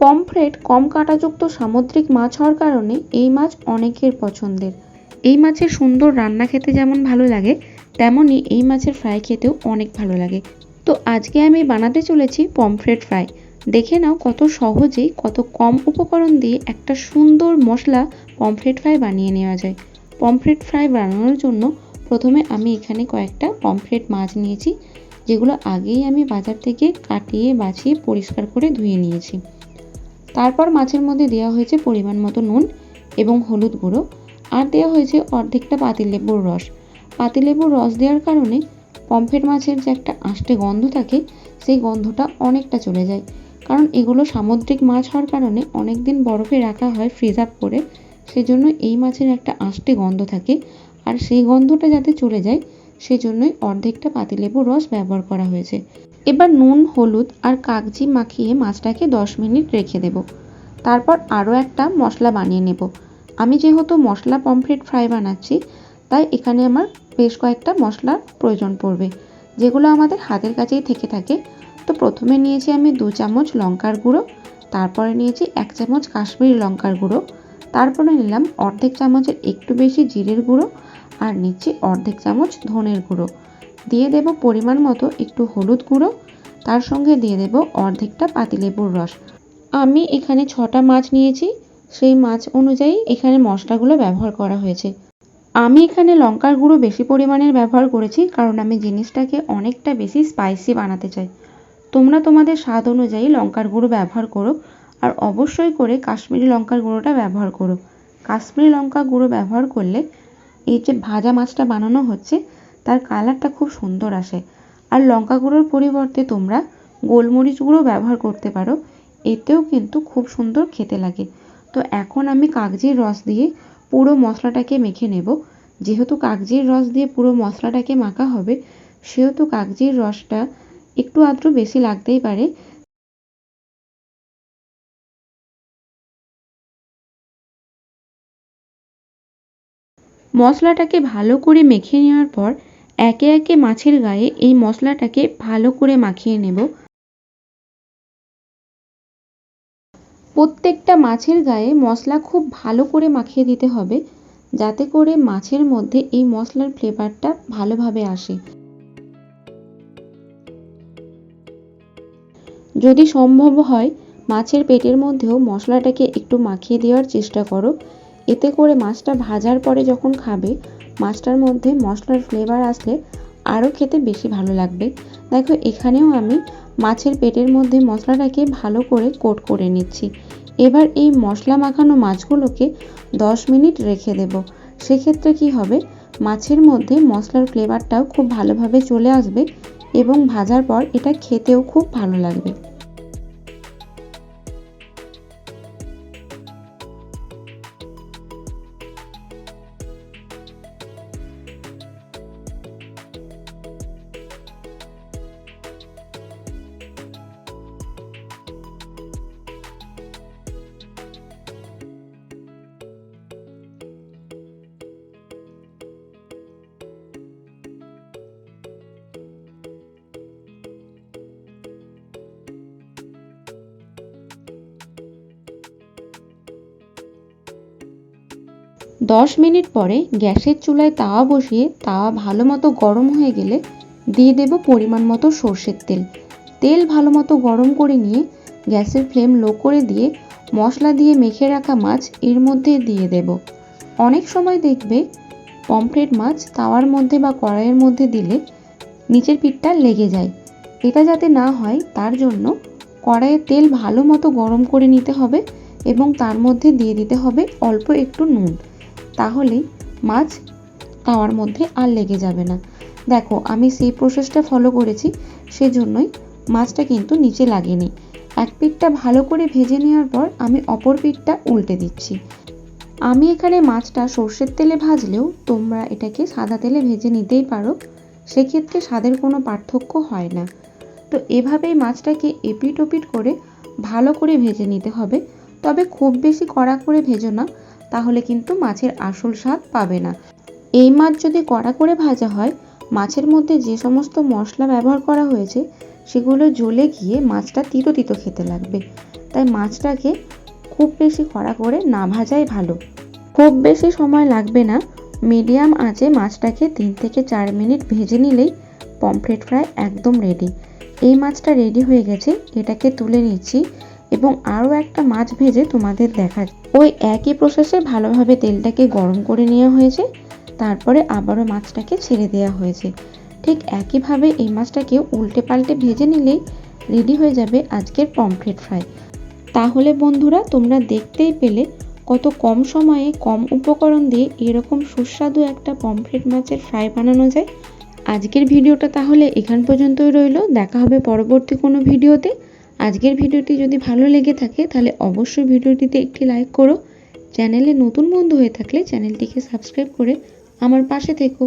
Pomfret কম কাঁটাযুক্ত সামুদ্রিক মাছ হওয়ার কারণে এই মাছ অনেকের পছন্দের। এই মাছের সুন্দর রান্না খেতে যেমন ভালো লাগে, তেমনই এই মাছের ফ্রাই খেতেও অনেক ভালো লাগে। তো আজকে আমি বানাতে চলেছি পমফ্রেট ফ্রাই। দেখে নাও কত সহজেই, কত কম উপকরণ দিয়ে একটা সুন্দর মশলা পমফ্রেট ফ্রাই বানিয়ে নেওয়া যায়। পমফ্রেট ফ্রাই বানানোর জন্য প্রথমে আমি এখানে কয়েকটা পমফ্রেট মাছ নিয়েছি, যেগুলো আগেই আমি বাজার থেকে কাটিয়ে বাছিয়ে পরিষ্কার করে ধুয়ে নিয়েছি। তারপর মাছের মধ্যে দেওয়া হয়েছে পরিমাণ মতো নুন এবং হলুদ গুঁড়ো, আর দেওয়া হয়েছে অর্ধেকটা পাতিলেবুর রস। পাতিলেবুর রস দেওয়ার কারণে পমফ্রেট মাছের যে একটা আষ্টে গন্ধ থাকে, সেই গন্ধটা অনেকটা চলে যায়। কারণ এগুলো সামুদ্রিক মাছ হওয়ার কারণে অনেক দিন বরফে রাখা হয় ফ্রিজ আপ করে, সেজন্য এই মাছের একটা আষ্টে গন্ধ থাকে। আর সেই গন্ধটা যাতে চলে যায়, সেজন্যই অর্ধেকটা পাতিলেবুর রস ব্যবহার করা হয়েছে। এবার নুন, হলুদ আর কাগজি মাখিয়ে মাছটাকে দশ মিনিট রেখে দেব। তারপর আরও একটা মশলা বানিয়ে নেব। আমি যেহেতু মশলা পমফ্রেট ফ্রাই বানাচ্ছি, তাই এখানে আমার বেশ কয়েকটা মশলার প্রয়োজন পড়বে, যেগুলো আমাদের হাতের কাছেই থেকে থাকে। তো প্রথমে নিয়েছি আমি দু চামচ লঙ্কার গুঁড়ো, তারপরে নিয়েছি এক চামচ কাশ্মীরি লঙ্কার গুঁড়ো, তারপরে নিলাম অর্ধেক চামচের একটু বেশি জিরের গুঁড়ো, আর নিচ্ছি অর্ধেক চামচ ধনের গুঁড়ো। দিয়ে দেব পরিমাণ মতো একটু হলুদ গুঁড়ো, তার সঙ্গে দিয়ে দেব অর্ধেকটা পাতিলেবুর রস। আমি এখানে ছটা মাছ নিয়েছি, সেই মাছ অনুযায়ী এখানে মশলাগুলো ব্যবহার করা হয়েছে। আমি এখানে লঙ্কার গুঁড়ো বেশি পরিমাণের ব্যবহার করেছি, কারণ আমি জিনিসটাকে অনেকটা বেশি স্পাইসি বানাতে চাই। তোমরা তোমাদের স্বাদ অনুযায়ী লঙ্কার গুঁড়ো ব্যবহার করো, আর অবশ্যই করে কাশ্মীরি লঙ্কার গুঁড়োটা ব্যবহার করো। কাশ্মীরি লঙ্কা গুঁড়ো ব্যবহার করলে এই যে ভাজা মাছটা বানানো হচ্ছে তার কালারটা খুব সুন্দর আসে। আর লঙ্কা গুঁড়োর পরিবর্তে তোমরা গোলমরিচ গুঁড়ো ব্যবহার করতে পারো। এতেও কিন্তু খুব সুন্দর খেতে লাগে। তো এখন আমি কাগজির রস দিয়ে পুরো মশলাটাকে মেখে নেব। যেহেতু কাগজির রস দিয়ে পুরো মশলাটাকে মাখা হবে, সেহেতু কাগজির রসটা একটু আধটু বেশি লাগতেই পারে। মশলাটাকে ভালো করে মেখে নেওয়ার পর একে একে মাছের গায়ে এই মশলাটাকে ভালো করে মাখিয়ে নেব। প্রত্যেকটা মাছের গায়ে মশলা খুব ভালো করে মাখিয়ে দিতে হবে, যাতে করে মাছের মধ্যে এই মশলার ফ্লেভারটা ভালোভাবে আসে। যদি সম্ভব হয়, মাছের পেটের মধ্যেও মশলাটাকে একটু মাখিয়ে দেওয়ার চেষ্টা করো। এতে করে মাছটা ভাজার পরে যখন খাবে মাছটার মধ্যে মশলার ফ্লেভার আসলে আরও খেতে বেশি ভালো লাগবে। দেখো, এখানেও আমি মাছের পেটের মধ্যে মশলাটাকে ভালো করে কোট করে নিচ্ছি। এবার এই মশলা মাখানো মাছগুলোকে দশ মিনিট রেখে দেব। সেক্ষেত্রে কি হবে? মাছের মধ্যে মশলার ফ্লেভারটাও খুব ভালোভাবে চলে আসবে এবং ভাজার পর এটা খেতেও খুব ভালো লাগবে। দশ মিনিট পরে গ্যাসের চুলায় তাওয়া বসিয়ে তাওয়া ভালো মতো গরম হয়ে গেলে দিয়ে দেব পরিমাণ মতো সর্ষের তেল। তেল ভালো মতো গরম করে নিয়ে গ্যাসের ফ্লেম লো করে দিয়ে মশলা দিয়ে মেখে রাখা মাছ এর মধ্যে দিয়ে দেব। অনেক সময় দেখবে পমফ্রেট মাছ তাওয়ার মধ্যে বা কড়াইয়ের মধ্যে দিলে নিচের পিঠটা লেগে যায়। এটা যাতে না হয় তার জন্য কড়াইয়ে তেল ভালো মতো গরম করে নিতে হবে এবং তার মধ্যে দিয়ে দিতে হবে অল্প একটু নুন। তাহলেই মাছ তাওয়ার মধ্যে আর লেগে যাবে না। দেখো, আমি সেই প্রসেসটা ফলো করেছি, সেজন্যই মাছটা কিন্তু নিচে লাগেনি। এক পিঠটা ভালো করে ভেজে নেওয়ার পর আমি অপর পিঠটা উল্টে দিচ্ছি। আমি এখানে মাছটা সর্ষের তেলে ভাজলেও তোমরা এটাকে সাদা তেলে ভেজে নিতেই পারো, সেক্ষেত্রে স্বাদের কোনো পার্থক্য হয় না। তো এভাবেই মাছটাকে এপিট ওপিট করে ভালো করে ভেজে নিতে হবে। তবে খুব বেশি কড়া করে ভেজো না তাহলে কিন্তু মাছের আসল স্বাদ পাবে না। এই মাছ যদি কড়া করে ভাজা হয়, মাছের মধ্যে যে সমস্ত মশলা ব্যবহার করা হয়েছে, সেগুলো জ্বলে গিয়ে মাছটা তিতো তিতো খেতে লাগবে। তাই মাছটাকে খুব বেশি কড়া করে না ভাজাই ভালো। খুব বেশি সময় লাগবে না, মিডিয়াম আঁচে মাছটাকে তিন থেকে চার মিনিট ভেজে নিলেই পমফ্রেট ফ্রাই একদম রেডি এই মাছটা রেডি হয়ে গেছে, এটাকে তুলে নিচ্ছি এবং আরও একটা মাছ ভেজে তোমাদের দেখা ওই একই প্রসেসে ভালোভাবে তেলটাকে গরম করে নেওয়া হয়েছে, তারপরে আবারও মাছটাকে ছেড়ে দেওয়া হয়েছে। ঠিক একইভাবে এই মাছটাকে উল্টে পাল্টে ভেজে নিলেই রেডি হয়ে যাবে আজকের পমফ্রেট ফ্রাই তাহলে বন্ধুরা, তোমরা দেখতেই পেলে কত কম সময়ে কম উপকরণ দিয়ে এরকম সুস্বাদু একটা পমফ্রেট মাছের ফ্রাই বানানো যায়। আজকের ভিডিওটা তাহলে এখান পর্যন্তই রইল। দেখা হবে পরবর্তী কোনো ভিডিওতে। আজকের ভিডিওটি যদি ভালো লেগে থাকে, তাহলে অবশ্যই ভিডিওটিতে একটি লাইক করো। চ্যানেলে নতুন বন্ধু হয়ে থাকলে চ্যানেলটিকে সাবস্ক্রাইব করে আমার পাশে থেকো।